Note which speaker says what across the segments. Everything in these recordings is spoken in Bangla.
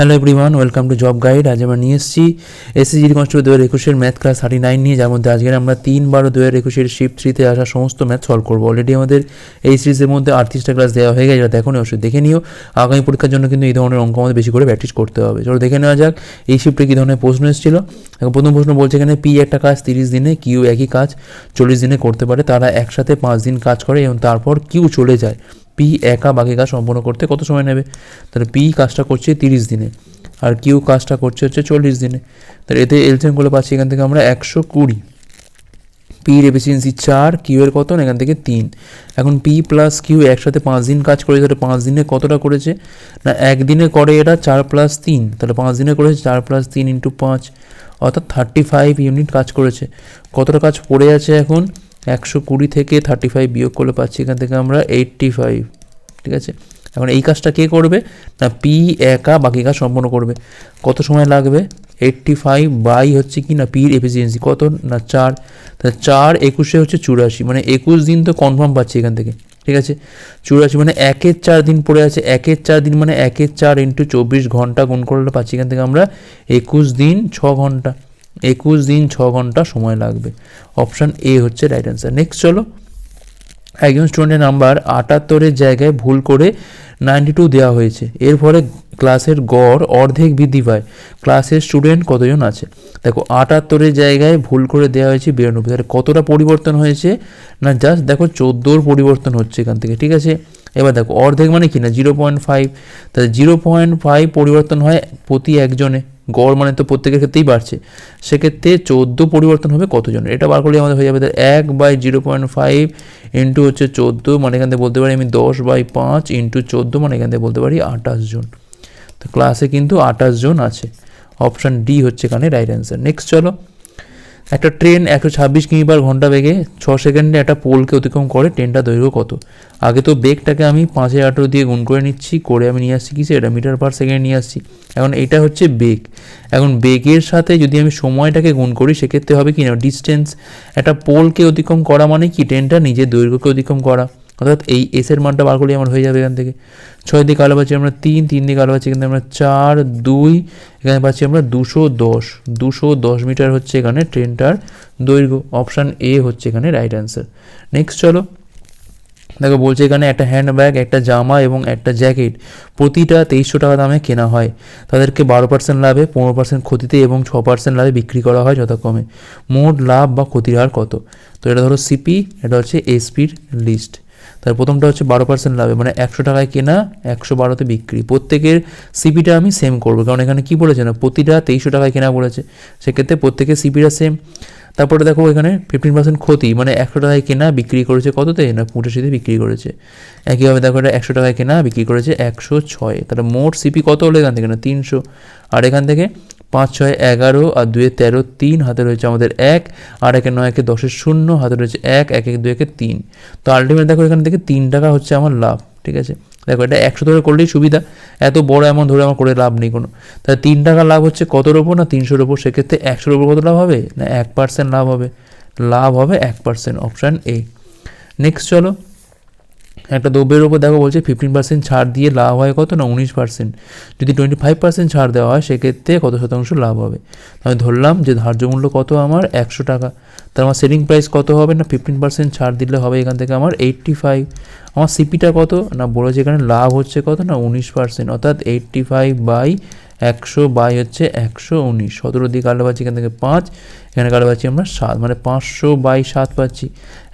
Speaker 1: Hello everyone welcome to job guide আজ আমরা নিয়ে এসেছি এসএসজি কনস্টেবল দু হাজার একুশের ম্যাথ ক্লাস থার্টি নাইন নিয়ে, যার মধ্যে আজকে আমরা তিন বারো দু হাজার একুশের শিফট থ্রিতে আসা সমস্ত ম্যাথ সলভ করব। অলরেডি আমাদের এই সিরিজের মধ্যে আটত্রিশটা ক্লাস দেওয়া হয়ে গেছে দেখো অবশ্যই দেখে নিও। আগামী পরীক্ষার জন্য কিন্তু এই ধরনের অঙ্ক আমাদের বেশি করে প্র্যাকটিস করতে হবে। চলো দেখে নেওয়া যাক এই শিফটে কী ধরনের প্রশ্ন এসেছিল। প্রথম প্রশ্ন বলছে এখানে পি একটা কাজ তিরিশ দিনে কিউ একই কাজ চল্লিশ দিনে করতে পারে, তারা একসাথে পাঁচ দিন কাজ করে এবং তারপর কিউ চলে যায়। পি একা বাকি কাজ সম্পন্ন করতে কত সময় নেবে? তাহলে পি কাজটা করছে তিরিশ দিনে, আর কিউ কাজটা করছে হচ্ছে চল্লিশ দিনে। তাহলে এতে এলসিএম করে পাচ্ছি এখান থেকে আমরা একশো কুড়ি। পির এফিসিয়েন্সি চার কিউয়ের কত? এখান থেকে তিন। এখন পি প্লাস কিউ একসাথে পাঁচ দিন কাজ করে তাহলে পাঁচ দিনে কতটা করেছে? না, একদিনে করে এটা চার প্লাস তিন, তাহলে পাঁচ দিনে করেছে চার প্লাস তিন ইন্টু পাঁচ, অর্থাৎ থার্টি ফাইভ ইউনিট কাজ করেছে। কতটা কাজ পড়ে আছে এখন? একশো কুড়ি থেকে থার্টি ফাইভ বিয়োগ করলে পাচ্ছি এখান থেকে আমরা এইট্টি ফাইভ ঠিক আছে? এখন এই কাজটা কে করবে? না, পি একা বাকি কাজ সম্পন্ন করবে। কত সময় লাগবে? এইট্টি ফাইভ বাই হচ্ছে কি না? পির এফিসিয়েন্সি কত? না, চার। তাহলে চার একুশে হচ্ছে চুরাশি। মানে একুশ দিন তো কনফার্ম পাচ্ছি এখান থেকে। ঠিক আছে? চুরাশি মানে একের চার দিন পড়ে আছে। একের চার দিন মানে একের চার ইন্টু চব্বিশ ঘণ্টা গুণ করলে পাচ্ছি এখান থেকে আমরা একুশ দিন ছ ঘণ্টা। একুশ দিন ছ ঘণ্টা সময় লাগবে। অপশান এ হচ্ছে রাইট অ্যান্সার নেক্সট চলো। একজন স্টুডেন্টের নাম্বার আটাত্তরের জায়গায় ভুল করে নাইনটি টু দেওয়া হয়েছে। এর ফলে ক্লাসের গড় অর্ধেক বৃদ্ধি পায়। ক্লাসের স্টুডেন্ট কতজন আছে? দেখো, আটাত্তরের জায়গায় ভুল করে দেওয়া হয়েছে বিরানব্বই। তাহলে কতটা পরিবর্তন হয়েছে? না জাস্ট দেখো চোদ্দোর পরিবর্তন হচ্ছে এখান থেকে, ঠিক আছে? এবার দেখো, অর্ধেক মানে কি না? জিরো পয়েন্ট ফাইভ তাহলে জিরো পয়েন্ট ফাইভ পরিবর্তন হয় প্রতি একজনে। গড় মানে তো প্রত্যেকের ক্ষেত্রেই বাড়ছে। সেক্ষেত্রে চোদ্দ পরিবর্তন হবে কতজনের এটা বার করলে আমাদের হয়ে যাবে তাহলে এক by zero point five into হচ্ছে চোদ্দ মানে এখান থেকে বলতে পারি আমি দশ বাই পাঁচ ইন্টু চোদ্দ মানে এখান থেকে বলতে পারি আঠাশ জন। তো ক্লাসে কিন্তু আঠাশ জন আছে। অপশান ডি হচ্ছে এখানে রাইট অ্যান্সার নেক্সট চলো। একটা ট্রেন একশো ছাব্বিশ কিমি পার ঘণ্টা বেগে ছ সেকেন্ডে একটা পোলকে অতিক্রম করে ট্রেনটা দৈর্ঘ্য কত? আগে তো বেগটাকে আমি পাঁচে আঠেরো দিয়ে গুণ করে নিচ্ছি, করে আমি নিয়ে আসছি কি সেটা মিটার পার সেকেন্ড নিয়ে আসছি। এখন এটা হচ্ছে বেগ। এখন বেগের সাথে যদি আমি সময়টাকে গুণ করি, সেক্ষেত্রে হবে কি না? ডিস্টেন্স একটা পোলকে অতিক্রম করা মানে কি? ট্রেনটা নিজের দৈর্ঘ্যকে অতিক্রম করা। অর্থাৎ এই এসের মানটা বার করলে আমার হয়ে যাবে এখান থেকে। ছয় দিকে আলো পাচ্ছি আমরা তিন তিন দিকে আলো পাচ্ছি এখানে আমরা চার, দুই, এখানে পাচ্ছি আমরা দুশো দশ। দুশো দশ মিটার হচ্ছে এখানে ট্রেনটার দৈর্ঘ্য। অপশান এ হচ্ছে এখানে রাইট অ্যান্সার নেক্সট চলো। দেখো, বলছে এখানে একটা হ্যান্ডব্যাগ একটা জামা এবং একটা জ্যাকেট প্রতিটা তেইশশো টাকা দামে কেনা হয়। তাদেরকে বারো পার্সেন্ট লাভে, পনেরো পার্সেন্ট ক্ষতিতে এবং ছ পার্সেন্ট লাভে বিক্রি করা হয় যথাক্রমে। মোট লাভ বা ক্ষতির হার কত? তো এটা ধরো সিপি এটা হচ্ছে এসপির লিস্ট তার প্রথমটা হচ্ছে বারো পার্সেন্ট লাভে মানে একশো টাকায় কেনা, একশো বারোতে বিক্রি। প্রত্যেকের সিপিটা আমি সেম করব, কারণ এখানে কি বলেছে না, প্রতিটা তেইশশো টাকায় কেনা বলেছে। সেক্ষেত্রে প্রত্যেকের সিপিটা সেম তারপরে দেখো এখানে ফিফটিন পার্সেন্ট ক্ষতি মানে একশো টাকায় কেনা, বিক্রি করেছে কততে? না, পঁচাশিতে বিক্রি করেছে। একইভাবে দেখো এটা একশো টাকায় কেনা, বিক্রি করেছে একশো ছয়। তাহলে মোট সিপি কত হলো এখান থেকে? না, তিনশো। আর এখান থেকে পাঁচ ছয় এগারো আর দুয়ে তেরো তিন, হাতে রয়েছে আমাদের এক, আর একে নয় একে দশের শূন্য, হাতে রয়েছে এক এক এক দুই একে তিন। তো আলটিমেট দেখো এখান থেকে তিন টাকা হচ্ছে আমার লাভ, ঠিক আছে? দেখো এটা একশো ধরে করলেই সুবিধা, এত বড় অ্যামাউন্ট ধরে আমার করে লাভ নেই কোনো। তাহলে তিন টাকা লাভ হচ্ছে কতর ওপর না তিনশোর ওপর সেক্ষেত্রে একশোর ওপর কত লাভ হবে? না এক পার্সেন্ট লাভ হবে। লাভ হবে এক পার্সেন্ট অপশান এ নেক্সট চলো। একটা দ্রব্যের ওপর দেখো বলছে ফিফটিন পার্সেন্ট ছাড় দিয়ে লাভ হয় কত না উনিশ পার্সেন্ট যদি টোয়েন্টি ফাইভ পার্সেন্ট ছাড় দেওয়া হয়, সেক্ষেত্রে কত শতাংশ লাভ হবে? আমি ধরলাম যে ধার্য মূল্য কত আমার? একশো টাকা। তার আমার সেলিং প্রাইস কত হবে না ফিফটিন পার্সেন্ট ছাড় দিলে হবে এখান থেকে আমার এইট্টি ফাইভ আমার সিপিটা কত? না বলেছে এখানে লাভ হচ্ছে কত না উনিশ পার্সেন্ট অর্থাৎ এইট্টি ফাইভ বাই একশো বাই হচ্ছে একশো উনিশ। সতেরো দিকে কালো পাচ্ছি এখান থেকে পাঁচ, এখানে কালো পাচ্ছি আমরা সাত মানে পাঁচশো বাই সাত পাচ্ছি।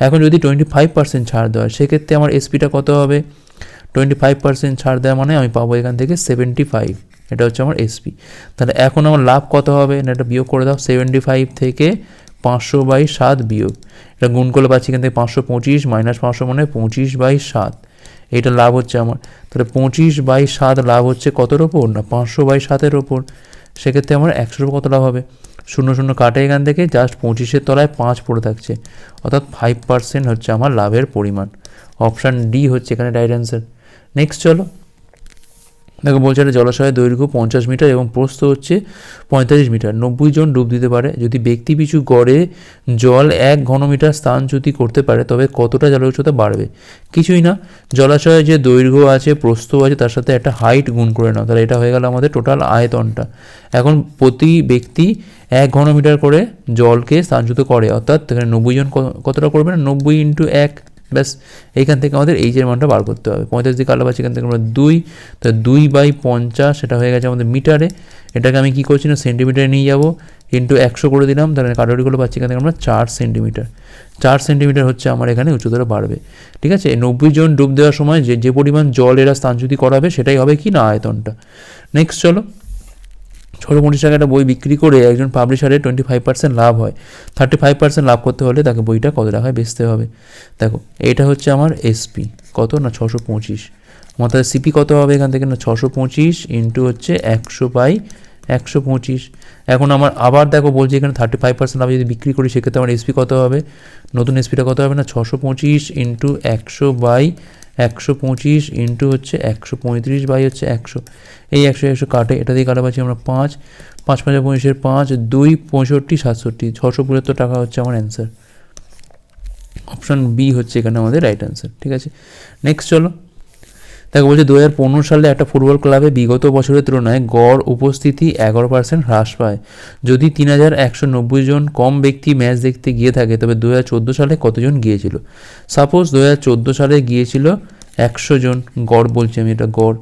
Speaker 1: এখন যদি টোয়েন্টি ফাইভ পার্সেন্ট ছাড় দেওয়া হয়, সেক্ষেত্রে আমার এসপিটা কত হবে? টোয়েন্টি ফাইভ পার্সেন্ট ছাড় দেওয়া মানে আমি পাবো এখান থেকে সেভেন্টি ফাইভ এটা হচ্ছে আমার এসপি তাহলে এখন আমার লাভ কত হবে? না এটা বিয়োগ করে দাও সেভেন্টি ফাইভ থেকে পাঁচশো বাই সাত বিয়োগ। এটা গুণ করলে পাচ্ছি এখান থেকে পাঁচশো পঁচিশ মাইনাস পাঁচশো মানে পঁচিশ বাই সাত। এটা লাভ হচ্ছে আমার। তাহলে পঁচিশ বাই সাত লাভ হচ্ছে কতর ওপর না, পাঁচশো বাই সাতের ওপর সেক্ষেত্রে আমার একশোর কত লাভ হবে? শূন্য শূন্য কাটে এখান থেকে জাস্ট পঁচিশের তলায় পাঁচ পড়ে থাকছে। অর্থাৎ ফাইভ পার্সেন্ট হচ্ছে আমার লাভের পরিমাণ। অপশান ডি হচ্ছে এখানে রাইট অ্যান্সার নেক্সট চলো। দেখো বলছে একটা জলাশয়ের দৈর্ঘ্য পঞ্চাশ মিটার এবং প্রস্থ হচ্ছে পঁয়তাল্লিশ মিটার। নব্বই জন ডুব দিতে পারে। যদি ব্যক্তি পিছু গড়ে জল এক ঘনমিটার স্থানচ্যুতি করতে পারে, তবে কতটা জলের উচ্চতা বাড়বে? কিছুই না। জলাশয়ে যে দৈর্ঘ্য আছে, প্রস্থ আছে, তার সাথে একটা হাইট গুণ করে নাও। তাহলে এটা হয়ে গেল আমাদের টোটাল আয়তনটা। এখন প্রতি ব্যক্তি এক ঘনমিটার করে জলকে স্থানচ্যুত করে, অর্থাৎ এখানে নব্বই জন কতটা করবে না? নব্বই ইন্টু এক ব্যাস, এইখান থেকে আমাদের এইচের মানটা বার করতে হবে। পঁয়তাল্লিশ দিকে আলো পাচ্ছি এখান থেকে আমরা দুই, তা দুই বাই পঞ্চাশ, সেটা হয়ে গেছে আমাদের মিটারে। এটাকে আমি কী করছি না, সেন্টিমিটারে নিয়ে যাব। ইন্টু একশো করে দিলাম, তাহলে কাটারিগুলো পাচ্ছি, এখান থেকে আমরা চার সেন্টিমিটার। চার সেন্টিমিটার হচ্ছে আমার এখানে উচ্চতাটা বাড়বে। ঠিক আছে? নব্বই জন ডুব দেওয়ার সময় যে যে পরিমাণ জল এরা স্থানচ্যুতি করাবে, সেটাই হবে কি না আয়তনটা? নেক্সট চলো। পঁচিশ টাকা একটা বই বিক্রি করে একজন পাবলিশারের টোয়েন্টি ফাইভ পার্সেন্ট লাভ হয়। থার্টি ফাইভ পার্সেন্ট লাভ করতে হলে তাকে বইটা কত টাকায় বেচতে হবে? দেখো, এটা হচ্ছে আমার এসপি কত না ছশো পঁচিশ? আমার তাহলে সিপি কত হবে এখান থেকে? না, ছশো পঁচিশ ইন্টু হচ্ছে একশো বাই একশো পঁচিশ। এখন আমার আবার দেখো বলছি এখানে থার্টি ফাইভ পার্সেন্ট লাভ যদি বিক্রি করি, সেক্ষেত্রে আমার এসপি কত হবে? নতুন এসপিটা কত হবে? না, ছশো পঁচিশ ইন্টু একশো বাই একশো পঁচিশ ইন্টু হচ্ছে একশো পঁয়ত্রিশ বাই হচ্ছে একশো। এই একশো একশো কাটে, এটা দিয়ে কাটা পাচ্ছি আমরা পাঁচ। পাঁচ পাঁচ পঁচিশের পাঁচ, দুই পঁয়ষট্টি, সাতষট্টি। ছশো পঁচাত্তর টাকা হচ্ছে আমার অ্যান্সার অপশান বি হচ্ছে এখানে আমাদের রাইট অ্যান্সার ঠিক আছে? নেক্সট চলো। দেখো বলছে দু হাজার পনেরো সালে একটা ফুটবল ক্লাবে বিগত বছরের তুলনায় গড় উপস্থিতি এগারো পার্সেন্ট হ্রাস পায়। যদি তিন হাজার একশো নব্বই জন কম ব্যক্তি ম্যাচ দেখতে গিয়ে থাকে, তবে দু হাজার চোদ্দ সালে কতজন গিয়েছিল? সাপোজ দু হাজার চোদ্দ সালে গিয়েছিল একশো জন গড় বলছি আমি এটা গড়।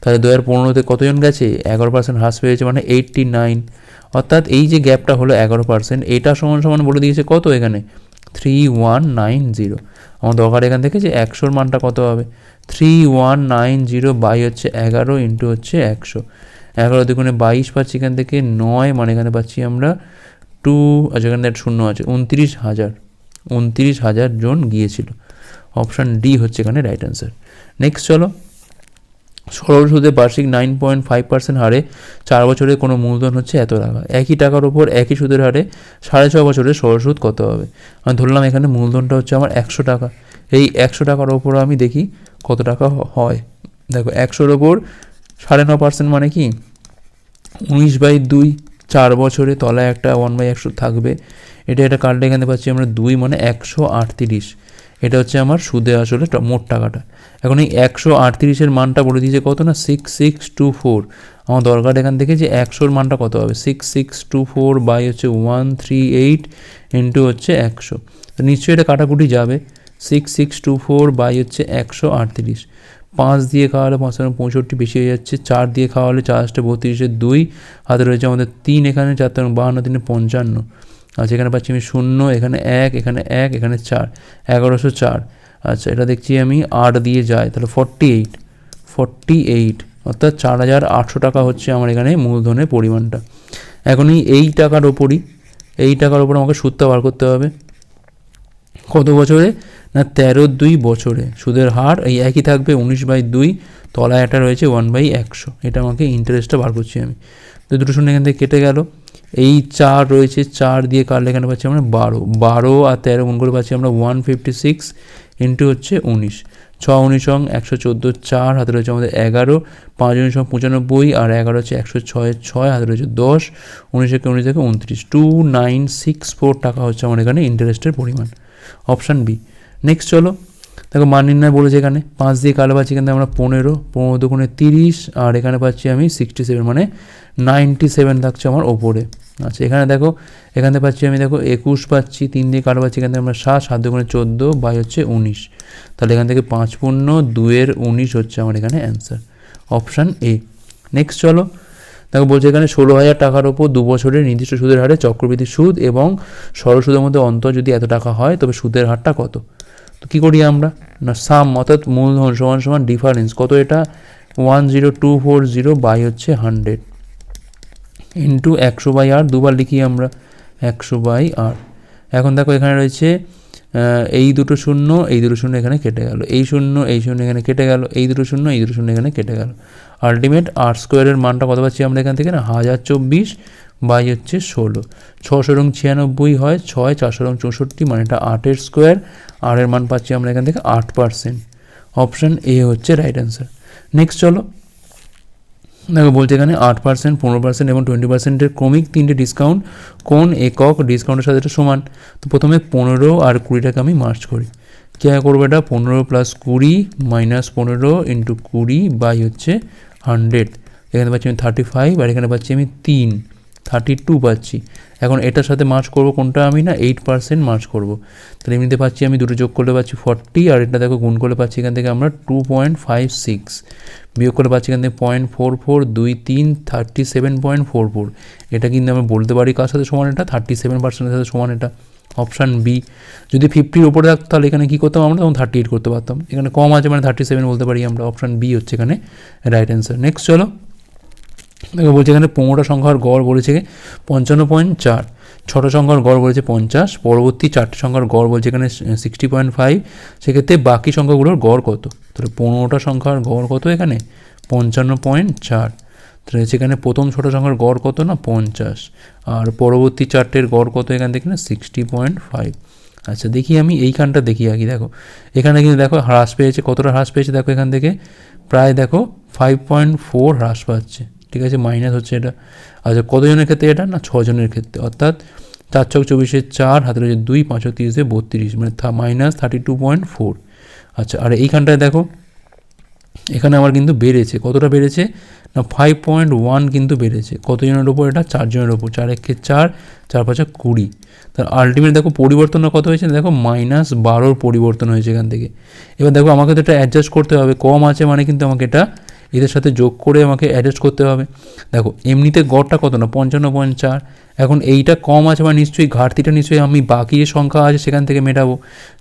Speaker 1: তাহলে দু হাজার পনেরোতে কতজন গেছে? এগারো পার্সেন্ট হ্রাস পেয়েছে মানে এইটটি নাইন। অর্থাৎ এই যে গ্যাপটা হলো এগারো পার্সেন্ট এটা সমান সমান বলে দিয়েছে কত এখানে? Three one nine zero. আমার দরকার এখান থেকে যে একশোর মানটা কত হবে? Three one nine zero by হচ্ছে এগারো ইন্টু হচ্ছে একশো। এগারো দুগুণে বাইশ পাচ্ছি এখান থেকে নয় মানে এখানে পাচ্ছি আমরা টু আচ্ছা এখানে শূন্য আছে, উনত্রিশ হাজার উনত্রিশ হাজার জন গিয়েছিল। অপশান ডি হচ্ছে এখানে রাইট অ্যান্সার নেক্সট চলো। সরল সুদে বার্ষিক নাইন পয়েন্ট ফাইভ পার্সেন্ট হারে চার বছরে কোনো মূলধন হচ্ছে এত টাকা। একই টাকার ওপর একই সুদের হারে সাড়ে ছ বছরের সরল সুদ কত হবে? আমি ধরলাম এখানে মূলধনটা হচ্ছে আমার একশো টাকা। এই একশো টাকার ওপর আমি দেখি কত টাকা হয়? দেখো, একশোর ওপর সাড়ে ন পার্সেন্ট মানে কি? উনিশ বাই দুই, চার বছরে তলায় একটা ওয়ান বাই একশো থাকবে। এটা এটা কাটলে এখানে পাচ্ছি আমরা, দুই মানে একশো আটত্রিশ। এটা হচ্ছে আমার সুদে আসলে মোট টাকাটা। এখন এই একশো আটত্রিশের মানটা বলে দিয়েছে কত না? সিক্স সিক্স টু ফোর আমার দরকার এখান থেকে যে একশোর মানটা কত হবে? Six six two four by হচ্ছে ওয়ান থ্রি এইট ইন্টু হচ্ছে একশো। তো নিশ্চয়ই এটা কাটাকুটি যাবে। Six six two four by হচ্ছে একশো আটত্রিশ। পাঁচ দিয়ে খাওয়ালে পাঁচ মানে পঁয়ষট্টি, বেশি হয়ে যাচ্ছে চার দিয়ে খাওয়ালে চারটে বত্রিশের দুই। হাতে রয়েছে আমাদের তিন, এখানে চার, তেরো, বাহান্ন, তিনে পঞ্চান্ন। আচ্ছা এখানে পাচ্ছি আমি শূন্য, এখানে এক এখানে এক, এখানে চার, এগারোশো চার। আচ্ছা এটা দেখছি আমি আট দিয়ে যায়, তাহলে ফর্টি এইট ফর্টি এইট অর্থাৎ চার হাজার আটশো টাকা হচ্ছে আমার এখানে মূলধনের পরিমাণটা। এখনই এই টাকার ওপরই এই টাকার ওপর আমাকে সুদটা বার করতে হবে। কত বছরে? না, তেরো দুই বছরে। সুদের হার এই একই থাকবে, উনিশ বাই দুই, তলায় একটা রয়েছে ওয়ান বাই একশো। এটা আমাকে ইন্টারেস্টটা বার করছি আমি। তো দুটো শূন্য এখান থেকে কেটে গেল। এই চার রয়েছে, চার দিয়ে কাটলে এখানে পাচ্ছি আমরা? বারো। বারো আর তেরো গুণ করে পাচ্ছি আমরা ওয়ান ফিফটি সিক্স ইন্টু হচ্ছে উনিশ। ছ উনিশ সং একশো চোদ্দ চার, হাতে রয়েছে আমাদের এগারো। পাঁচ উনিশ সং পঁচানব্বই, আর এগারো হচ্ছে একশো ছয় ছয়, হাতে রয়েছে দশ। উনিশ থেকে উনিশ থেকে উনত্রিশ। টু নাইন সিক্স ফোর টাকা হচ্ছে আমার এখানে ইন্টারেস্টের পরিমাণ। অপশান বি নেক্সট চলো। দেখো মান নির্ণয় বলেছে এখানে। পাঁচ দিয়ে কালো পাচ্ছি এখানে আমরা পনেরো পনেরো দুগুণে তিরিশ, আর এখানে পাচ্ছি আমি সিক্সটি সেভেন মানে নাইনটি সেভেন থাকছে আমার ওপরে। আচ্ছা এখানে দেখো, এখানে পাচ্ছি আমি দেখো একুশ পাচ্ছি, তিন দিয়ে কালো পাচ্ছি, এখানে আমরা সাত সাত দুগুণে চোদ্দ, বাই হচ্ছে উনিশ। তাহলে এখান থেকে পাঁচ পূর্ণ, দুয়ের উনিশ হচ্ছে আমার এখানে অ্যান্সার অপশান এ নেক্সট চলো। দেখো বলছে এখানে ষোলো হাজার টাকার ওপর দু বছরের নির্দিষ্ট সুদের হারে চক্রবৃদ্ধি সুদ এবং সরল সুদের মধ্যে অন্তর যদি এত টাকা হয়, তবে সুদের হারটা কত? তো কী করি আমরা? না সাম অর্থাৎ মূলধন সমান সমান ডিফারেন্স কত এটা? One zero two four zero by হচ্ছে হান্ড্রেড ইন্টু একশো বাই আট দুবার লিখি আমরা, একশো বাই আট এখন দেখো এখানে রয়েছে এই দুটো শূন্য, এই দুটো শূন্য এখানে কেটে গেল। এই শূন্য এই শূন্য এখানে কেটে গেল। এই দুটো শূন্য, এই দুটো শূন্য এখানে কেটে গেল। আলটিমেট আর স্কোয়ারের মানটা কত পাচ্ছি আমরা এখান থেকে না? হাজার চব্বিশ বাই হচ্ছে ষোলো। ছশো রং ছিয়ানব্বই হয় ছয়, চারশো রং চৌষট্টি মানে এটা আটের স্কোয়ার। আর এর মান পাচ্ছি আমরা এখান থেকে আট পার্সেন্ট। অপশান এ হচ্ছে রাইট অ্যান্সার। নেক্সট চলো। দেখো, বলছে এখানে আট পার্সেন্ট, পনেরো পার্সেন্ট এবং টোয়েন্টি পার্সেন্টের ক্রমিক তিনটে ডিসকাউন্ট। কোন একক ডিসকাউন্টের সাথে এটা সমান? তো প্রথমে পনেরো আর কুড়িটাকে আমি মার্চ করি। কী করব এটা পনেরো প্লাস কুড়ি মাইনাস পনেরো ইন্টু কুড়ি বাই হচ্ছে হান্ড্রেড এখানে পাচ্ছি আমি থার্টি ফাইভ আর এখানে পাচ্ছি আমি তিন। থার্টি টু পাচ্ছি। এখন এটার সাথে মার্চ করব কোনটা আমি না? এইট পার্সেন্ট মার্চ করব। তাহলে এমনিতে পাচ্ছি আমি দুটো যোগ করলে পাচ্ছি ফর্টি আর এটা দেখো গুণ করলে পাচ্ছি এখান থেকে আমরা টু পয়েন্ট ফাইভ সিক্স বিয়োগ করে পাচ্ছি এখান থেকে পয়েন্ট ফোর ফোর দুই তিন thirty seven point four four এটা কিন্তু আমি বলতে পারি কার সাথে সমান এটা? থার্টি সেভেন পার্সেন্টের সাথে সমান এটা। অপশান বি যদি ফিফটির উপরে থাকতো তাহলে এখানে কী করতাম আমরা? তখন থার্টি এইট করতে পারতাম। এখানে কম আছে মানে থার্টি সেভেন বলতে পারি আমরা। অপশান বি হচ্ছে এখানে রাইট অ্যান্সার নেক্সট চলো। দেখো, বলছে এখানে পনেরোটা সংখ্যার গড় বলেছে পঞ্চান্ন পয়েন্ট চার। ছোটো সংখ্যার গড় বলেছে পঞ্চাশ। পরবর্তী চারটে সংখ্যার গড় বলছে এখানে সিক্সটি পয়েন্ট ফাইভ সেক্ষেত্রে বাকি সংখ্যাগুলোর গড় কত? তাহলে পনেরোটা সংখ্যার গড় কত এখানে? পঞ্চান্ন পয়েন্ট চার। তাহলে সেখানে প্রথম ছোট সংখ্যার গড় কত না? পঞ্চাশ। আর পরবর্তী চারটের গড় কত এখান থেকে না? সিক্সটি পয়েন্ট ফাইভ আচ্ছা দেখি আমি এইখানটা দেখি আগে, দেখো। এখানে কিন্তু দেখো হ্রাস পেয়েছে। কতটা হ্রাস পেয়েছে দেখো এখান থেকে? প্রায় দেখো ফাইভ পয়েন্ট ফোর হ্রাস পাচ্ছে। ঠিক আছে মাইনাস হচ্ছে এটা। আচ্ছা কতজনের ক্ষেত্রে এটা না? ছজনের ক্ষেত্রে। অর্থাৎ চার ছক চব্বিশে চার হাতে রয়েছে দুই পাঁচশো তিরিশে বত্রিশ। মানে minus thirty two point four আচ্ছা আর এইখানটায় দেখো, এখানে আমার কিন্তু বেড়েছে। কতটা বেড়েছে? না ফাইভ পয়েন্ট ওয়ান কিন্তু বেড়েছে। কতজনের ওপর এটা? চারজনের ওপর। চার একে চার চার পাঁচা কুড়ি। তার আলটিমেট দেখো পরিবর্তন কত হয়েছে? দেখো মাইনাস বারোর পরিবর্তন হয়েছে এখান থেকে। এবার দেখো আমাকে তো এটা অ্যাডজাস্ট করতে হবে। কম আছে মানে কিন্তু আমাকে এটা এদের সাথে যোগ করে আমাকে অ্যাডজাস্ট করতে হবে। দেখো, এমনিতে গড়টা কত না? পঞ্চান্ন পয়েন্ট চার। এখন এইটা কম আছে বা নিশ্চয়ই ঘাটতিটা নিশ্চয়ই আমি বাকি যে সংখ্যা আছে সেখান থেকে মেটাবো।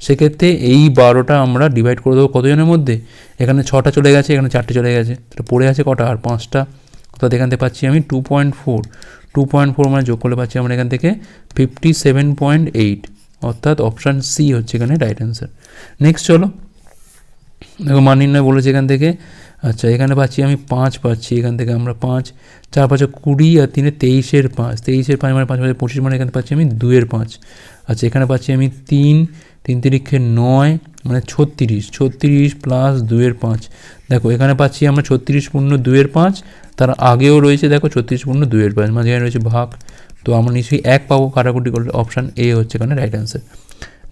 Speaker 1: সেক্ষেত্রে এই বারোটা আমরা ডিভাইড করে দেবো কতজনের মধ্যে? এখানে ছটা চলে গেছে, এখানে চারটে চলে গেছে। তাহলে পড়ে আছে কটা? আর পাঁচটা। অর্থাৎ এখান থেকে পাচ্ছি আমি? Two point four two point four মানে যোগ করলে পাচ্ছি আমরা এখান থেকে ফিফটি সেভেন পয়েন্ট এইট অর্থাৎ অপশান সি হচ্ছে এখানে রাইট অ্যান্সার নেক্সট চলো। দেখো মান নির্ণয় বলেছে এখান থেকে। আচ্ছা এখানে পাচ্ছি আমি পাঁচ পাচ্ছি, এখান থেকে আমরা পাঁচ, চার পাঁচে কুড়ি আর তিনে তেইশের পাঁচ তেইশের পাঁচ মানে পাঁচ পাঁচে পঁচিশ মানে এখানে পাচ্ছি আমি দুয়ের পাঁচ। আচ্ছা এখানে পাচ্ছি আমি তিন তিন তিরিক্ষে নয় মানে ছত্রিশ ছত্রিশ প্লাস দুয়ের পাঁচ। দেখো, এখানে পাচ্ছি আমরা ছত্রিশ পূর্ণ দুয়ের পাঁচ, তার আগেও রয়েছে দেখো ছত্রিশ পূর্ণ দুয়ের পাঁচ, মাঝখানে রয়েছে ভাগ। তো আমরা নিশ্চয়ই এক পাবো কাটাকুটি করলে অপশান এ হচ্ছে এখানে রাইট অ্যান্সার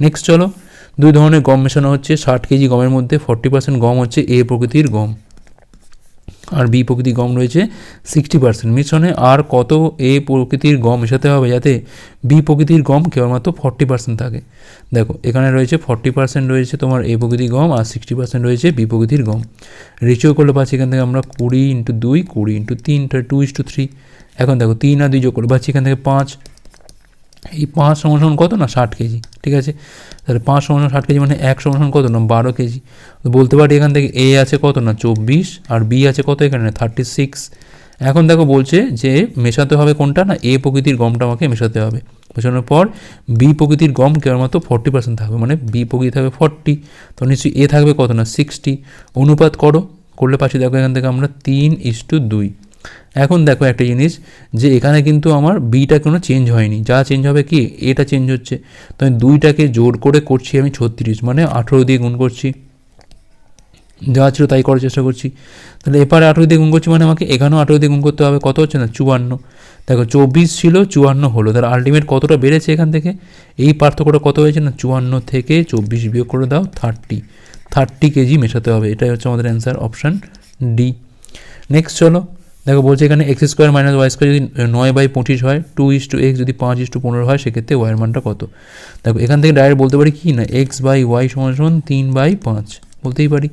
Speaker 1: নেক্সট চলো, দুই ধরনের গম মেশানো হচ্ছে, ষাট কেজি গমের মধ্যে ফর্টি পার্সেন্ট গম হচ্ছে এ প্রকৃতির গম। আর বি প্রকৃতির গম রয়েছে সিক্সটি পার্সেন্ট মিশ্রণে আর কত এ প্রকৃতির গম মেশাতে হবে যাতে বি প্রকৃতির গম কেবলমাত্র ফর্টি পার্সেন্ট থাকে? দেখো, এখানে রয়েছে ফর্টি পার্সেন্ট রয়েছে তোমার এ প্রকৃতির গম আর সিক্সটি পার্সেন্ট রয়েছে বি প্রকৃতির গম। রেচিও করলে পাচ্ছি এখান থেকে আমরা কুড়ি ইন্টু দুই, কুড়ি ইন্টু তিন টু ইস টু থ্রি এখন দেখো, তিন আর দুই যোগ করলে পাচ্ছি এখান থেকে পাঁচ। এই পাঁচ সমান কত না ষাট কেজি, ঠিক আছে? তাহলে পাঁচ সমান ষাট কেজি মানে এক সমান কত না বারো কেজি। বলতে পারি এখান থেকে এ আছে কত না চব্বিশ, আর বি আছে কত এখানে থার্টি সিক্স এখন দেখো বলছে যে মেশাতে হবে কোনটা না এ প্রকৃতির গমটা আমাকে মেশাতে হবে। মেশানোর পর বি প্রকৃতির গম কেবলমাত্র ফর্টি পার্সেন্ট থাকবে মানে বি প্রকৃতি থাকবে ফর্টি তো নিশ্চয়ই এ থাকবে কত না সিক্সটি অনুপাত করো, করলে পাশে দেখো এখান থেকে আমরা তিন ইস টু দুই। এখন দেখো একটা জিনিস যে এখানে কিন্তু আমার বিটা কোনো চেঞ্জ হয়নি। যা চেঞ্জ হবে কি? এটা চেঞ্জ হচ্ছে। তো আমি দুইটাকে জোর করে করছি আমি ছত্রিশ মানে আঠেরো দিয়ে গুণ করছি। যা ছিল তাই করার চেষ্টা করছি। তাহলে এপারে আঠেরো দিয়ে গুণ করছি মানে আমাকে এখানেও আঠেরো দিয়ে গুণ করতে হবে। কত হচ্ছে না? চুয়ান্ন। দেখো, চব্বিশ ছিল, চুয়ান্ন হলো। তাহলে আলটিমেট কতটা বেড়েছে এখান থেকে? এই পার্থক্যটা কত হয়েছে না? চুয়ান্ন থেকে চব্বিশ বিয়োগ করে দাও থার্টি থার্টি কেজি মেশাতে হবে। এটাই হচ্ছে আমাদের অ্যান্সার অপশান ডি নেক্সট চলো। দেখো বলছে এখানে x square minus y square যদি নয় বাই পঁচিশ হয় টু ইস টু এক্স যদি পাঁচ ইস টু পনেরো হয়, সেক্ষেত্রে ওয়াইয়ের মানটা কত? দেখো, এখান থেকে ডাইরেক্ট বলতে পারি কি না এক্স বাই ওয়াই সমান সমান তিন বাই পাঁচ, বলতেই পারি।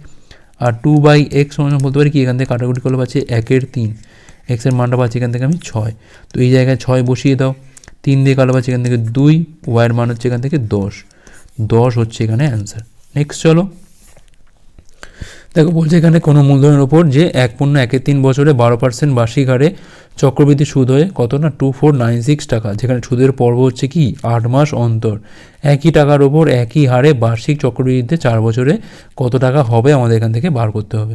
Speaker 1: আর টু বাই এক্স সমান বলতে পারি কি, এখান থেকে কাটাকুটি করলে পাচ্ছি একের তিন এক্সের মানটা পাচ্ছি এখান থেকে আমি ছয়। তো এই জায়গায় ছয় বসিয়ে দাও, তিন দিয়ে কালো পাচ্ছি এখান থেকে দুই ওয়াইয়ের মান হচ্ছে এখান থেকে দশ। দশ হচ্ছে এখানে অ্যান্সার নেক্সট চলো। দেখো, বলছে এখানে কোনো মূলধনের ওপর যে এক পণ্য একের তিন বছরে বারো পার্সেন্ট বার্ষিক হারে চক্রবৃদ্ধি সুদ হয়ে কত না? টু ফোর নাইন সিক্স টাকা। যেখানে সুদের পর্ব হচ্ছে কি? আট মাস অন্তর। একই টাকার ওপর একই হারে বার্ষিক চক্রবৃদ্ধিতে চার বছরে কত টাকা হবে আমাদের এখান থেকে বার করতে হবে।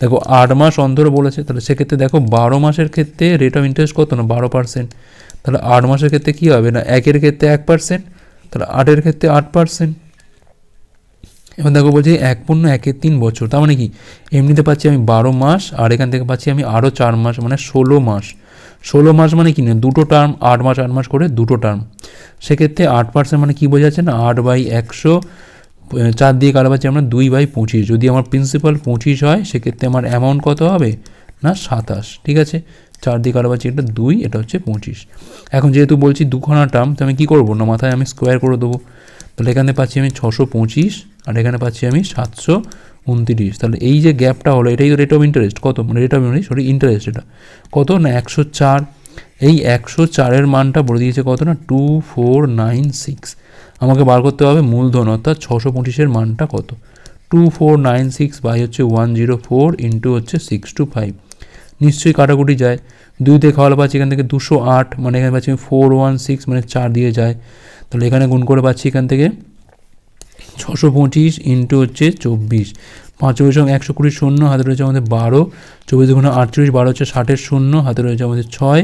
Speaker 1: দেখো, আট মাস অন্তর বলেছে, তাহলে সেক্ষেত্রে দেখো, বারো মাসের ক্ষেত্রে রেট অফ ইন্টারেস্ট কত না? বারো পার্সেন্ট তাহলে আট মাসের ক্ষেত্রে কী হবে না? একের ক্ষেত্রে এক পার্সেন্ট তাহলে আটের ক্ষেত্রে আট পার্সেন্ট এবার দেখো বলছি এক পূর্ণ একের তিন বছর। তার মানে কি? এমনিতে পাচ্ছি আমি বারো মাস, আর এখান থেকে পাচ্ছি আমি আরও চার মাস মানে ষোলো মাস। ষোলো মাস মানে কি না? দুটো টার্ম আট মাস আট মাস করে দুটো টার্ম সেক্ষেত্রে আট পার্সেন্ট মানে কী বোঝাচ্ছে না? আট বাই একশো চার দিয়ে কাটা পাচ্ছি আমরা দুই বাই পঁচিশ। যদি আমার প্রিন্সিপাল পঁচিশ হয়, সেক্ষেত্রে আমার অ্যামাউন্ট কত হবে? না, সাতাশ। ঠিক আছে? চার দিয়ে কাটা পাচ্ছি এটা দুই, এটা হচ্ছে পঁচিশ। এখন যেহেতু বলছি দুখানা টার্ম তো আমি কী করব? না, মাথায় আমি স্কোয়ার করে দেবো। তাহলে এখানে পাচ্ছি আমি ছশো পঁচিশ, আর এখানে পাচ্ছি আমি সাতশো উনত্রিশ। তাহলে এই যে গ্যাপটা হলো, এটাই রেট অফ ইন্টারেস্ট কত? মানে rate of interest sorry interest এটা। কত না একশো চার? এই একশো চারের মানটা বলে দিয়েছে কত না? Two four nine six. আমাকে বার করতে হবে মূলধন, অর্থাৎ ছশো পঁচিশের মানটা কত? Two four nine six by হচ্ছে ওয়ান জিরো ফোর ইন্টু হচ্ছে সিক্স টু ফাইভ। নিশ্চয়ই কাটাকুটি যায়। দুই দিয়ে খাওয়ালে পাচ্ছি এখান থেকে দুশো আট মানে এখানে পাচ্ছি ফোর ওয়ান সিক্স মানে চার দিয়ে যায়। তাহলে এখানে গুণ করে পাচ্ছি এখান থেকে ছশো পঁচিশ ইন্টু হচ্ছে চব্বিশ। পাঁচ চব্বিশ একশো কুড়ি শূন্য হাতে রয়েছে আমাদের বারো। চব্বিশ গুণ আটচল্লিশ বারো হচ্ছে ষাটের শূন্য হাতে রয়েছে আমাদের ছয়।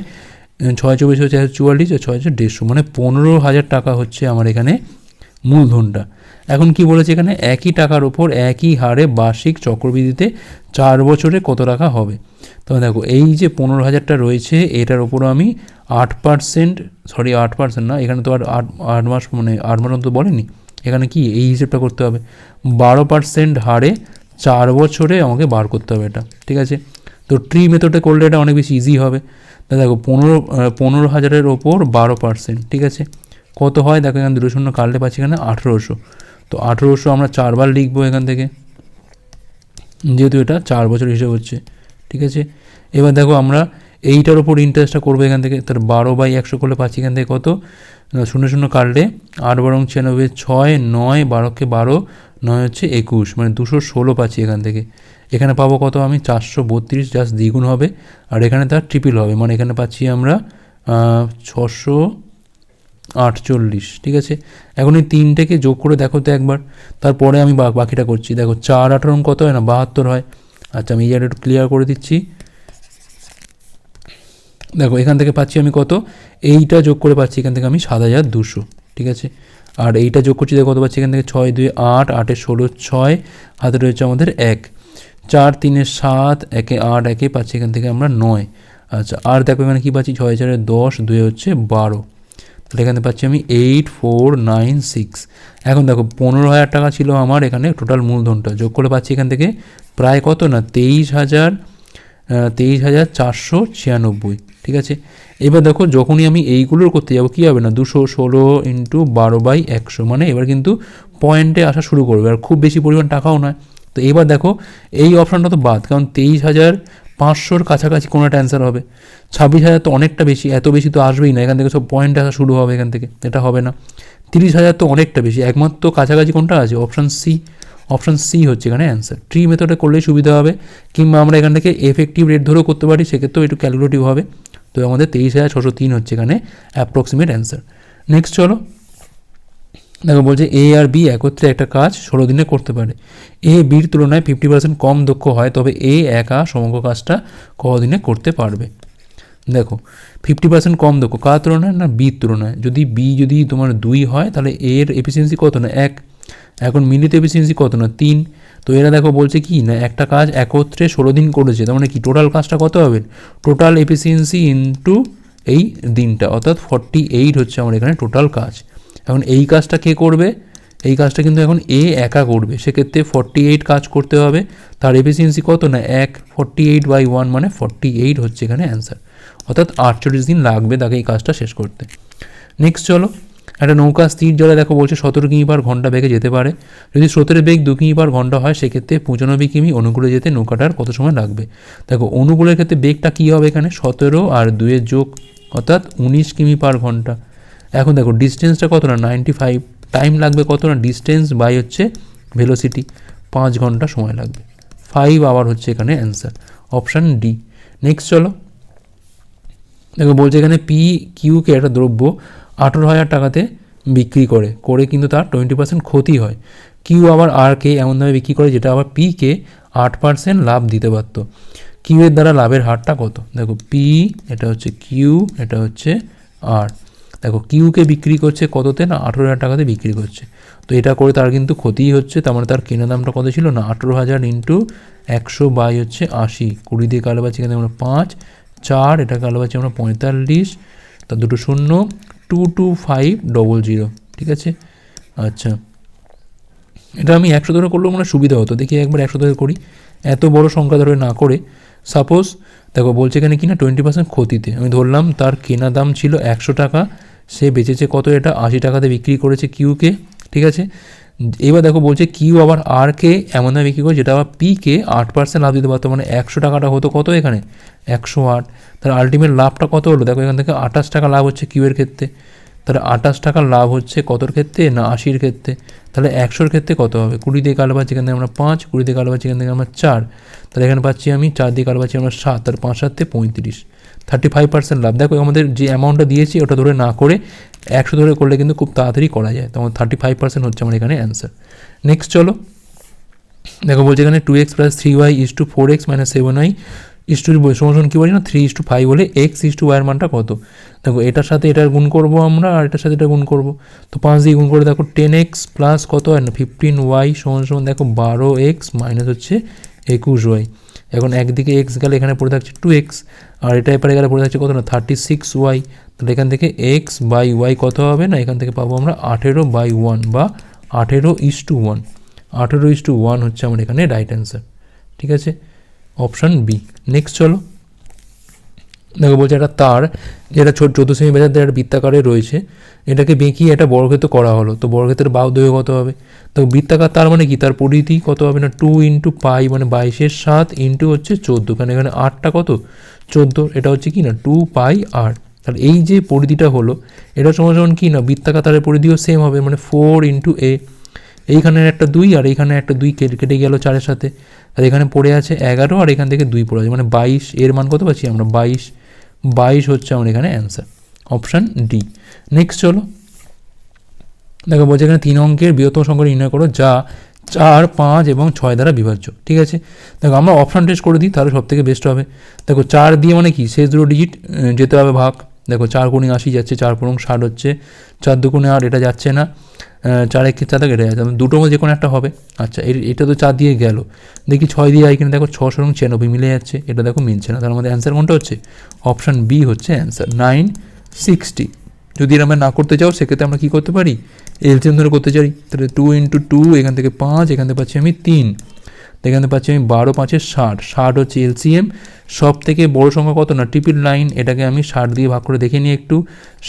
Speaker 1: ছয় চব্বিশ হচ্ছে চুয়াল্লিশ, আর ছয় হচ্ছে দেড়শো। মানে পনেরো হাজার টাকা হচ্ছে আমার এখানে মূলধনটা। এখন কি বলেছে এখানে? একই টাকার ওপর একই হারে বার্ষিক চক্রবৃদ্ধিতে চার বছরে কত টাকা হবে? তবে দেখো, এই যে পনেরো হাজারটা রয়েছে, এটার ওপর আমি আট পার্সেন্ট, সরি, আট পার্সেন্ট না, এখানে তো আর আট আট মাস মানে আট মাস তো বলেনি। এখানে কি? এই হিসেবটা করতে হবে। বারো পার্সেন্ট হারে চার বছরে আমাকে বার করতে হবে এটা, ঠিক আছে? তো ট্রি মেথডে করলে এটা অনেক বেশি ইজি হবে। তা দেখো, পনেরো পনেরো হাজারের ওপর বারো পার্সেন্ট, ঠিক আছে? কত হয়? দেখো, এখানে দুটো শূন্য কাটলে পাচ্ছি এখানে আঠেরোশো। তো আঠেরোশো আমরা চারবার লিখব এখান থেকে। যেহেতু এটা চার বছর হিসেবে হচ্ছে, ঠিক আছে? এবার দেখো আমরা এইটার ওপর ইন্টারেস্টটা করব এখান থেকে। তার বারো বাই একশো করলে পাচ্ছি এখান থেকে কত? শূন্য শূন্য কাটলে আট বারং ছিয়ানব্বই ছয় নয় বারোকে বারো, নয় হচ্ছে একুশ মানে দুশো ষোলো পাচ্ছি এখান থেকে। এখানে পাবো কত আমি? চারশো বত্রিশ জাস্ট দ্বিগুণ হবে। আর এখানে তার ট্রিপল হবে মানে এখানে পাচ্ছি আমরা ছশো আটচল্লিশ, ঠিক আছে? এখন এই তিনটেকে যোগ করে দেখো তো একবার। তারপরে আমি বাকিটা করছি। দেখো, চার আঠারো কত হয় না? বাহাত্তর হয়। আচ্ছা আমি এই জায়গাটা ক্লিয়ার করে দিচ্ছি। দেখো, এখান থেকে পাচ্ছি আমি কত? এইটা যোগ করে পাচ্ছি এখান থেকে আমি সাত হাজার দুশো, ঠিক আছে? আর এইটা যোগ করছি, দেখো, কত পাচ্ছি? এখান থেকে ছয়, দুই, আট, আটে ষোলো, ছয়, হাতে রয়েছে আমাদের এক। চার, তিনে সাত, একে আট, একে পাচ্ছি এখান থেকে আমরা নয়। আচ্ছা আর দেখো এখানে কী পাচ্ছি? ছয়, চারে দশ দুই হচ্ছে বারো। তাহলে এখানে পাচ্ছি আমি এইট ফোর নাইন সিক্স এখন দেখো পনেরো হাজার টাকা ছিল আমার এখানে টোটাল মূলধনটা। যোগ করে পাচ্ছি এখান থেকে প্রায় কত না? তেইশ হাজার তেইশ হাজার চারশো ছিয়ানব্বই। ঠিক আছে? এবার দেখো যখনই আমি এইগুলোর করতে যাব, কী হবে না? দুশো ষোলো ইন্টু বারো বাই একশো মানে এবার কিন্তু পয়েন্টে আসা শুরু করবে। আর খুব বেশি পরিমাণ টাকাও নয়। তো এবার দেখো এই অপশানটা তো বাদ, কারণ তেইশ হাজার পাঁচশোর কাছাকাছি কোনো একটা অ্যান্সার হবে। ছাব্বিশ হাজার তো অনেকটা বেশি, এত বেশি তো আসবেই না। এখান থেকে সব পয়েন্ট আসা শুরু হবে এখান থেকে, এটা হবে না। তিরিশ হাজার তো অনেকটা বেশি, একমাত্র কাছাকাছি কোনটা আছে? অপশান সি অপশান সি হচ্ছে এখানে অ্যান্সার ট্রি মেথডে করলেই সুবিধা হবে, কিংবা আমরা এখান থেকে এফেক্টিভ রেট ধরেও করতে পারি, সেক্ষেত্রেও একটু ক্যালকুলেটিভ হবে। তো আমাদের তেইশ হাজার ছশো তিন হচ্ছে এখানে অ্যাপ্রক্সিমেট অ্যান্সার নেক্সট চলো দেখো বলছে এ আর বি একত্রে একটা কাজ ষোলো দিনে করতে পারে। এ বির তুলনায় ফিফটি পার্সেন্ট কম দক্ষ হয়, তবে এ একা সমগ্র কাজটা কদিনে করতে পারবে। দেখো ফিফটি পার্সেন্ট কম দক্ষ কার তুলনায় না বির তুলনায়? যদি বি যদি তোমার দুই হয়, তাহলে এর এফিসিয়েন্সি কত না? এক। এখন মিলিত এফিসিয়েন্সি কত না? তিন। তো এরা দেখো বলছে কি না, একটা কাজ একত্রে ষোলো দিন করেছে, তার মানে কি টোটাল কাজটা কত হবে? টোটাল এফিসিয়েন্সি ইন্টু এই দিনটা, অর্থাৎ ফর্টি এইট হচ্ছে আমার এখানে টোটাল কাজ। এখন এই কাজটা কে করবে? এই কাজটা কিন্তু এখন এ একা করবে। সেক্ষেত্রে ফর্টি এইট কাজ করতে হবে। তার এফিসিয়েন্সি কত না? এক ফর্টি এইট বাই ওয়ান মানে ফর্টি এইট হচ্ছে এখানে অ্যান্সার অর্থাৎ আটচল্লিশ দিন লাগবে তাকে এই কাজটা শেষ করতে। নেক্সট চলো। একটা নৌকা স্থির জলে দেখো বলছে সতেরো কিমি পার ঘণ্টা বেগে যেতে পারে। যদি স্রোতের বেগ দু কিমি পার ঘণ্টা হয়, সেক্ষেত্রে পঁচানব্বই কিমি অনুকূলে যেতে নৌকাটার কত সময় লাগবে? দেখো, অনুকূলের ক্ষেত্রে বেগটা কী হবে এখানে? সতেরো আর দুয়ের যোগ, অর্থাৎ উনিশ কিমি পার ঘণ্টা। এখন দেখো ডিস্টেন্সটা কত না নাইনটি ফাইভ টাইম লাগবে কত না ডিস্টেন্স বাই হচ্ছে ভেলোসিটি পাঁচ ঘণ্টা সময় লাগবে। ফাইভ আওয়ার হচ্ছে এখানে অ্যান্সার অপশান ডি নেক্সট চলো। দেখো, বলছে এখানে পি কিউকে একটা দ্রব্য আঠেরো হাজার টাকাতে বিক্রি করে করে কিন্তু তার টোয়েন্টি পার্সেন্ট ক্ষতি হয়। কিউ আবার আর কে এমনভাবে বিক্রি করে যেটা আবার পিকে আট পার্সেন্ট লাভ দিতে পারত। কিউ এর দ্বারা লাভের হারটা কত? দেখো পি এটা হচ্ছে কিউ এটা হচ্ছে আর দেখো কিউকে বিক্রি করছে কততে না? আঠেরো হাজার টাকাতে বিক্রি করছে। তো এটা করে তার কিন্তু ক্ষতিই হচ্ছে, তার মানে তার কেনা দামটা কত ছিল না? আঠেরো হাজার ইন্টু একশো বাই হচ্ছে আশি। কুড়ি দিয়ে কালো পাচ্ছি এখানে আমরা পাঁচ, চার, এটা কালো পাচ্ছি আমরা পঁয়তাল্লিশ। তার দুটো শূন্য two two five double zero ঠিক আছে? আচ্ছা। এটা আমি একশো ধরে করলেও মানে সুবিধা হতো। দেখি একবার একশো ধরে করি। এত বড় সংখ্যা ধরে না করে সাপোজ দেখো বলছে এখানে কি না টোয়েন্টি পার্সেন্ট ক্ষতিতে। আমি ধরলাম তার কেনা দাম ছিল একশো টাকা সে বেচেছে কত? এটা আশি টাকাতে বিক্রি করেছে কিউকে, ঠিক আছে? এবার দেখো বলছে কিউ আবার আর কে এমনভাবে বিক্রি করে, যেটা আবার পিকে আট পার্সেন্ট লাভ দিতে পারতো মানে একশো টাকাটা হতো কত এখানে? একশো আট। তার আলটিমেট লাভটা কত হলো? দেখো এখান থেকে আঠাশ টাকা লাভ হচ্ছে কিউয়ের ক্ষেত্রে। তাহলে আঠাশ টাকার লাভ হচ্ছে কতর ক্ষেত্রে? না আশির ক্ষেত্রে। তাহলে একশোর ক্ষেত্রে কত হবে? কুড়ি দিয়ে কালো পাচ্ছি এখান থেকে আমরা পাঁচ, কুড়ি দিয়ে কালো পাচ্ছি এখান থেকে আমরা চার। তাহলে এখানে পাচ্ছি আমি, চার দিয়ে কালো পাচ্ছি আমরা সাত। তার পাঁচ সাতে পঁয়ত্রিশ। থার্টি ফাইভ পার্সেন্ট লাভ। দেখো, আমাদের যে অ্যামাউন্টটা দিয়েছি, ওটা ধরে না করে একশো ধরে করলে কিন্তু খুব তাড়াতাড়ি করা যায়। তো আমার থার্টি ফাইভ পার্সেন্ট হচ্ছে আমার এখানে অ্যান্সার নেক্সট চলো। দেখো, বলছে এখানে two x plus three y is two four x minus seven y is two সমান কী বলি না থ্রি ইস টু ফাইভ হলে এক্স ইস টু ওয়াইয়ের মানটা কত? দেখো, এটার সাথে এটার গুণ করব আমরা, আর এটার সাথে এটা গুণ করব। তো পাঁচ দিয়ে গুণ করে দেখো টেন এক্স প্লাস কত? হয় না ফিফটিন ওয়াই সমান সমান দেখো বারো এক্স মাইনাস হচ্ছে একুশ ওয়াই এখন একদিকে এক্স গেলে এখানে পড়ে থাকছে টু এক্স আর এটা এপারে গেলে পড়ে থাকছে কত না থার্টি সিক্স ওয়াই তাহলে এখান থেকে এক্স বাই ওয়াই কত হবে না, এখান থেকে পাবো আমরা আঠেরো বাই ওয়ান বা আঠেরো ইস টু ওয়ান আঠেরো ইস টু ওয়ান হচ্ছে আমার এখানে রাইট অ্যান্সার ঠিক আছে? অপশান বি নেক্সট চলো। দেখো বলছে একটা তার, যেটা ছোট চোদ্দ সেমি ব্যাসার্ধের একটা বৃত্তাকারে রয়েছে, এটাকে বেঁকিয়ে একটা বর্গক্ষেত্র করা হলো। তো বর্গক্ষেত্রের বাহু দৈর্ঘ্য কত হবে? তো বৃত্তাকার তার মানে কি? তার পরিধি কত হবে না? টু ইন্টু পাই মানে বাইশের সাত ইন্টু হচ্ছে চোদ্দ, কারণ এখানে আটটা কত? চোদ্দ, এটা হচ্ছে কি না? টু পাই আর তাহলে এই যে পরিধিটা হলো এটা সমান সমান কি না? বৃত্তাকার তারের পরিধিও সেম হবে মানে ফোর ইন্টু এ এইখানে একটা দুই আর এইখানে একটা দুই কেটে কেটে গেল চারের সাথে। আর এখানে পড়ে আছে এগারো, আর এখান থেকে দুই পড়ে আছে মানে বাইশ, এর মান কত পাচ্ছি আমরা? বাইশ। বাইশ হচ্ছে আমার এখানে অ্যান্সার অপশান ডি নেক্সট চলো। দেখো, বলছে এখানে তিন অঙ্কের বৃহত্তম সংখ্যা নির্ণয় করো, যা চার, পাঁচ এবং ছয় দ্বারা বিভাজ্য। ঠিক আছে? দেখো, আমরা অপশান টেস্ট করে দিই, তাহলে সব থেকে বেস্ট হবে। দেখো, চার দিয়ে মানে কি? শেষ দুটো ডিজিট যেতে হবে ভাগ। দেখো, চার কোণে আশি যাচ্ছে, চার পূরণ ষাট হচ্ছে, চার দুগুণে আর এটা যাচ্ছে না। চার একে চার কেটে যাচ্ছে দুটোর মধ্যে যে কোনো একটা হবে। আচ্ছা এটা তো চার দিয়ে গেল। দেখি ছয় দিয়ে এখানে দেখো ছশো এবং ছিয়ানব্বই মিলে যাচ্ছে। এটা দেখো মিলছে না। তার মধ্যে অ্যান্সার কোনটা হচ্ছে? অপশান বি হচ্ছে অ্যান্সার নাইন সিক্সটি যদি আমরা না করতে চাও, সেক্ষেত্রে আমরা কী করতে পারি? এলসিএম ধরে করতে চাই। তাহলে টু ইন্টু টু এখান থেকে পাঁচ, এখান থেকে পাচ্ছি আমি তিন। এখান থেকে পাচ্ছি আমি বারো পাঁচের ষাট। ষাট হচ্ছে এলসিএম সব থেকে বড় সংখ্যা কত? না ট্রিপল নাইন এটাকে আমি ষাট দিয়ে ভাগ করে দেখে নিই একটু।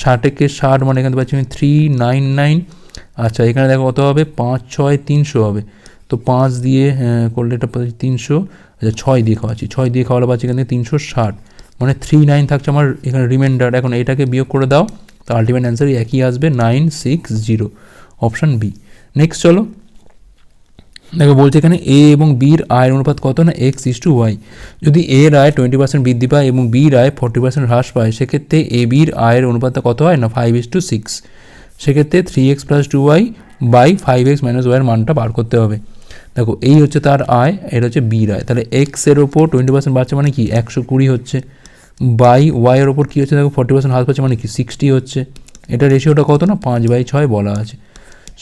Speaker 1: ষাটেকে ষাট মানে এখানে পাচ্ছি আমি থ্রি নাইন নাইন আচ্ছা এখানে দেখো কত হবে? পাঁচ, ছয়, তিনশো হবে। তো পাঁচ দিয়ে করলে এটা তিনশো। আচ্ছা ছয় দিয়ে খাওয়াচ্ছি। ছয় দিয়ে খাওয়ালে পাচ্ছি এখানে তিনশো ষাট। মানে থ্রি নাইন থাকছে আমার এখানে রিমাইন্ডার এখন এটাকে বিয়োগ করে দাও তো আলটিমেট অ্যান্সার একই আসবে nine six zero option B next চলো। দেখো, বলছে এখানে এ এবং বির আয়ের অনুপাত কত না? এক্স ইস টু ওয়াই যদি এ রায় টোয়েন্টি পার্সেন্ট বৃদ্ধি পায় এবং বি রায় ফর্টি পার্সেন্ট হ্রাস পায়, সেক্ষেত্রে এ বির আয়ের অনুপাতটা কত হয় না? ফাইভ ইস টু সিক্স সেক্ষেত্রে three x plus two y by five x minus ওয়াইয়ের মানটা বার করতে হবে। দেখো, এই হচ্ছে তার আয়, এটা হচ্ছে বি রায় তাহলে এক্সের ওপর টোয়েন্টি পার্সেন্ট বাড়ছে মানে কি? একশো কুড়ি হচ্ছে। বাই ওয়াইয়ের ওপর কী হচ্ছে? দেখো ফর্টি পার্সেন্ট হ্রাস পাচ্ছে মানে কি? সিক্সটি হচ্ছে। এটা রেশিওটা কত না? পাঁচ বাই ছয় বলা আছে।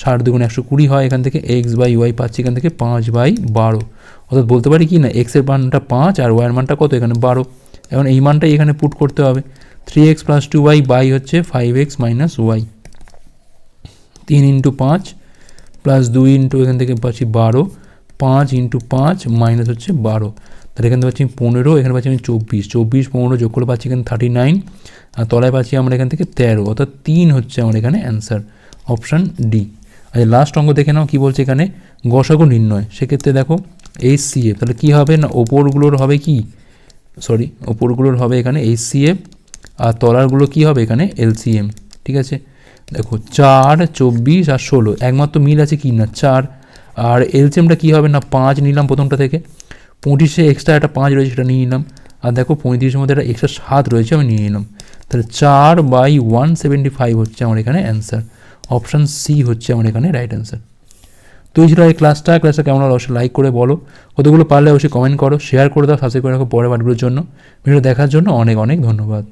Speaker 1: ষাট দুগুণ একশো কুড়ি হয় এখান থেকে এক্স বাই ওয়াই পাচ্ছি এখান থেকে পাঁচ বাই বারো। অর্থাৎ বলতে পারি কি না? এক্সের মানটা পাঁচ আর ওয়াইয়ের মানটা কত? এখানে বারো। এখন এই মানটাই এখানে পুট করতে হবে। Three x plus two y by হচ্ছে ফাইভ এক্স মাইনাস ওয়াই তিন ইন্টু পাঁচ প্লাস দুই ইন্টু এখান থেকে পাচ্ছি বারো। পাঁচ ইন্টু পাঁচ মাইনাস হচ্ছে বারো। তাহলে এখানে পাচ্ছি পনেরো, এখানে পাচ্ছি আমি চব্বিশ। চব্বিশ, পনেরো যোগ করে পাচ্ছি এখানে থার্টি নাইন আর তলায় পাচ্ছি আমরা এখান থেকে তেরো। অর্থাৎ তিন হচ্ছে আমার এখানে অ্যান্সার অপশান ডি আচ্ছা লাস্ট অঙ্ক দেখে নাও কী বলছে এখানে। গসাগু নির্ণয়। সেক্ষেত্রে দেখো এইচ সি এফ তাহলে কী হবে না, ওপরগুলোর হবে কি? সরি ওপরগুলোর হবে এখানে এইচ সি এফ আর তলারগুলো কী হবে এখানে এলসিএম ঠিক আছে? দেখো চার, চব্বিশ আর ষোলো, একমাত্র মিল আছে কি না? চার। আর এলসিএমটা কী হবে না? পাঁচ নিলাম প্রথমটা থেকে। পঁচিশে এক্সট্রা একটা পাঁচ রয়েছে, সেটা নিয়ে নিলাম। আর দেখো পঁয়ত্রিশের মধ্যে একটা এক্সট্রা সাত রয়েছে, আমি নিয়ে নিলাম। তাহলে চার বাই ওয়ান সেভেন্টি ফাইভ হচ্ছে আমার এখানে অ্যান্সার অপশান সি হচ্ছে আমার এখানে রাইট অ্যান্সার তো এই ছিল এই ক্লাসটা ক্লাসটা কেমন হলো অবশ্যই লাইক করে বলো। কতগুলো পারলে অবশ্যই কমেন্ট করো শেয়ার করে দাও সাবস্ক্রাইব করে রাখো পরের পাঠগুলোর জন্য। ভিডিও দেখার জন্য অনেক অনেক ধন্যবাদ।